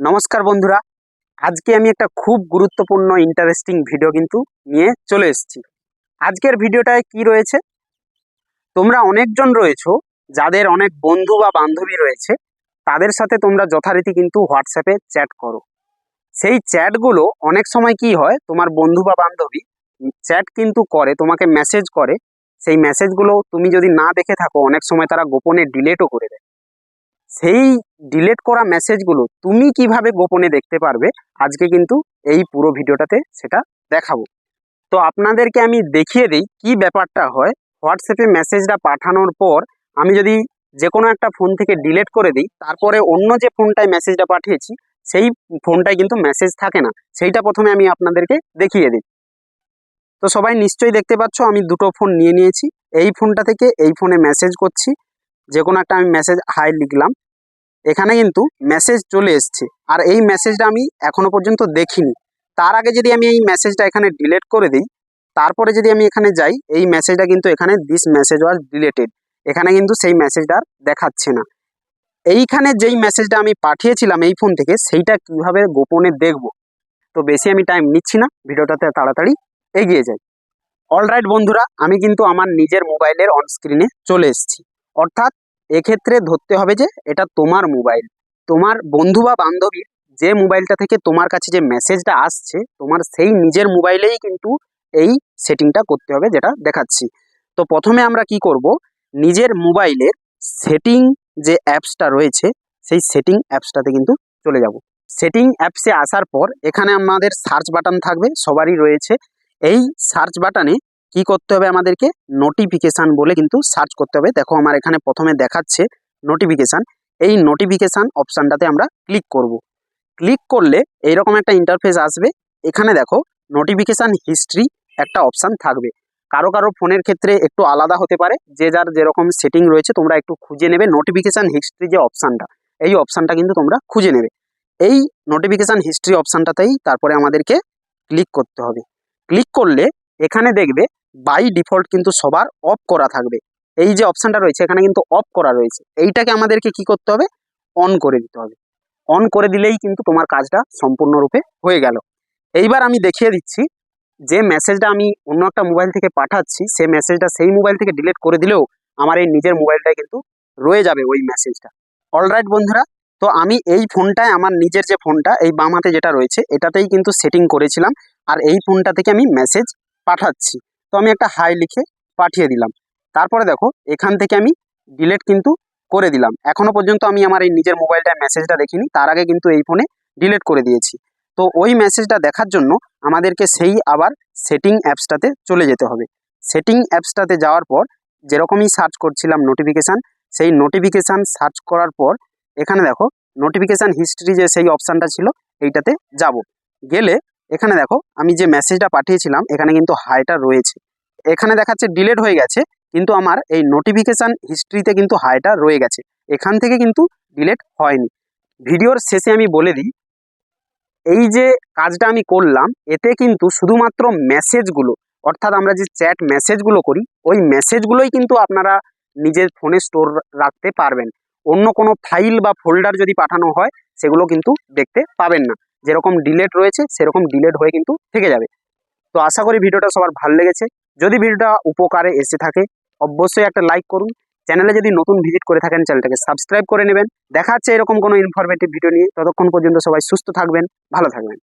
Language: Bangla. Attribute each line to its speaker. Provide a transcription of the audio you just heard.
Speaker 1: নমস্কার বন্ধুরা। আজকে আমি একটা খুব গুরুত্বপূর্ণ ইন্টারেস্টিং ভিডিও কিন্তু নিয়ে চলে এসেছি। আজকের ভিডিওটায় কি রয়েছে? তোমরা অনেকজন রয়েছো, যাদের অনেক বন্ধু বা বান্ধবী রয়েছে, তাদের সাথে তোমরা যথারীতি কিন্তু হোয়াটসঅ্যাপে চ্যাট করো। সেই চ্যাটগুলো অনেক সময় কি হয়, তোমার বন্ধু বা বান্ধবী চ্যাট কিন্তু করে, তোমাকে মেসেজ করে। সেই মেসেজগুলো তুমি যদি না দেখে থাকো, অনেক সময় তারা গোপনে ডিলেটও করে দেয়। সেই ডিলেট করা মেসেজগুলো তুমি কীভাবে গোপনে দেখতে পারবে? আজকে কিন্তু এই পুরো ভিডিওটাতে সেটা দেখাবো। তো আপনাদেরকে আমি দেখিয়ে দিই কি ব্যাপারটা হয়। হোয়াটসঅ্যাপে মেসেজটা পাঠানোর পর আমি যদি যে কোনো একটা ফোন থেকে ডিলেট করে দিই, তারপরে অন্য যে ফোনটায় মেসেজটা পাঠিয়েছি, সেই ফোনটায় কিন্তু মেসেজ থাকে না। সেইটা প্রথমে আমি আপনাদেরকে দেখিয়ে দিই। তো সবাই নিশ্চয়ই দেখতে পাচ্ছ, আমি দুটো ফোন নিয়ে নিয়েছি। এই ফোনটা থেকে এই ফোনে মেসেজ করছি। যে কোনো একটা আমি মেসেজ হাই লিখলাম। এখানে কিন্তু মেসেজ চলে এসছে। আর এই মেসেজটা আমি এখনও পর্যন্ত দেখিনি। তার আগে যদি আমি এই মেসেজটা এখানে ডিলেট করে দিই, তারপরে যদি আমি এখানে যাই, এই মেসেজটা কিন্তু এখানে দিস মেসেজ ওয়াজ ডিলেটেড এখানে কিন্তু সেই মেসেজটা আর দেখাচ্ছে না। এইখানে যেই মেসেজটা আমি পাঠিয়েছিলাম এই ফোন থেকে, সেইটা কীভাবে গোপনে দেখব? তো বেশি আমি টাইম নিচ্ছি না। ভিডিওটাতে তাড়াতাড়ি এগিয়ে যাই। অলরাইট বন্ধুরা, আমি কিন্তু আমার নিজের মোবাইলের অনস্ক্রিনে চলে এসেছি। অর্থাৎ এক্ষেত্রে ধরতে হবে যে এটা তোমার মোবাইল তোমার বন্ধু বা বান্ধবীর যে মোবাইলটা থেকে তোমার কাছে যে মেসেজটা আসছে, তোমার সেই নিজের মোবাইলেই কিন্তু এই সেটিংটা করতে হবে যেটা দেখাচ্ছি। তো প্রথমে আমরা কি করব? নিজের মোবাইলের সেটিং যে অ্যাপসটা রয়েছে, সেই সেটিং অ্যাপসটাতে কিন্তু চলে যাব। সেটিং অ্যাপসে আসার পর এখানে আমাদের সার্চ বাটন থাকবে, সবারই রয়েছে। এই সার্চ বাটনে কি করতে হবে আমাদেরকে? নোটিফিকেশান বলে কিন্তু সার্চ করতে হবে। দেখো আমার এখানে প্রথমে দেখাচ্ছে নোটিফিকেশান এই নোটিফিকেশান অপশানটাতে আমরা ক্লিক করব। ক্লিক করলে এইরকম একটা ইন্টারফেস আসবে। এখানে দেখো নোটিফিকেশান হিস্ট্রি একটা অপশান থাকবে। কারও কারও ফোনের ক্ষেত্রে একটু আলাদা হতে পারে। যে যার যেরকম সেটিং রয়েছে, তোমরা একটু খুঁজে নেবে নোটিফিকেশান হিস্ট্রি যে অপশানটা এই অপশানটা কিন্তু তোমরা খুঁজে নেবে। এই নোটিফিকেশান হিস্ট্রি অপশানটাতেই তারপরে আমাদেরকে ক্লিক করতে হবে। ক্লিক করলে এখানে দেখবে বাই ডিফল্ট কিন্তু সবার অফ করা থাকবে। এই যে অপশানটা রয়েছে, এখানে কিন্তু অফ করা রয়েছে। এইটাকে আমাদেরকে কি করতে হবে? অন করে দিতে হবে। অন করে দিলেই কিন্তু তোমার কাজটা সম্পূর্ণরূপে হয়ে গেল। এইবার আমি দেখিয়ে দিচ্ছি, যে মেসেজটা আমি অন্য একটা মোবাইল থেকে পাঠাচ্ছি, সেই মেসেজটা সেই মোবাইল থেকে ডিলিট করে দিলেও আমার এই নিজের মোবাইলটায় কিন্তু রয়ে যাবে ওই মেসেজটা অলরাইট বন্ধুরা, তো আমি এই ফোনটায়, আমার নিজের যে ফোনটা, এই বাম হাতে যেটা রয়েছে, এটাতেই কিন্তু সেটিং করেছিলাম। আর এই ফোনটা থেকে আমি মেসেজ পাঠাচ্ছি। তো আমি একটা হাই লিখে পাঠিয়ে দিলাম। তারপরে দেখো, এখান থেকে আমি ডিলেট কিন্তু করে দিলাম। এখনও পর্যন্ত আমি আমার এই নিজের মোবাইলটায় মেসেজটা দেখিনি। তার আগে কিন্তু এই ফোনে ডিলেট করে দিয়েছি। তো ওই মেসেজটা দেখার জন্য আমাদেরকে সেই আবার সেটিং অ্যাপসটাতে চলে যেতে হবে। সেটিং অ্যাপসটাতে যাওয়ার পর যেরকমই সার্চ করছিলাম নোটিফিকেশান সেই নোটিফিকেশান সার্চ করার পর এখানে দেখো নোটিফিকেশান হিস্ট্রি যে সেই অপশানটা ছিল, এইটাতে যাব। গেলে এখানে দেখো, আমি যে মেসেজটা পাঠিয়েছিলাম, এখানে কিন্তু হাইটা রয়েছে। এখানে দেখাচ্ছে ডিলেট হয়ে গেছে, কিন্তু আমার এই নোটিফিকেশান হিস্ট্রিতে কিন্তু হাইটা রয়ে গেছে। এখান থেকে কিন্তু ডিলেট হয়নি। ভিডিওর শেষে আমি বলে দিই, এই যে কাজটা আমি করলাম, এতে কিন্তু শুধুমাত্র মেসেজগুলো অর্থাৎ আমরা যে চ্যাট মেসেজগুলো করি, ওই মেসেজগুলোই কিন্তু আপনারা নিজের ফোনে স্টোর রাখতে পারবেন। অন্য কোনো ফাইল বা ফোল্ডার যদি পাঠানো হয়, সেগুলো কিন্তু দেখতে পাবেন না। যেরকম ডিলেট রয়েছে, সেরকম ডিলেট হয়ে কিন্তু থেকে যাবে। তো আশা করি ভিডিওটা সবার ভালো লেগেছে। যদি ভিডিওটা উপকারে এসে থাকে, অবশ্যই একটা লাইক করুন। চ্যানেলে যদি নতুন ভিজিট করে থাকেন, চ্যানেলটাকে সাবস্ক্রাইব করে নেবেন। দেখা হচ্ছে এরকম কোনো ইনফরমেটিভ ভিডিও নিয়ে। ততক্ষণ পর্যন্ত সবাই সুস্থ থাকবেন, ভালো থাকবেন।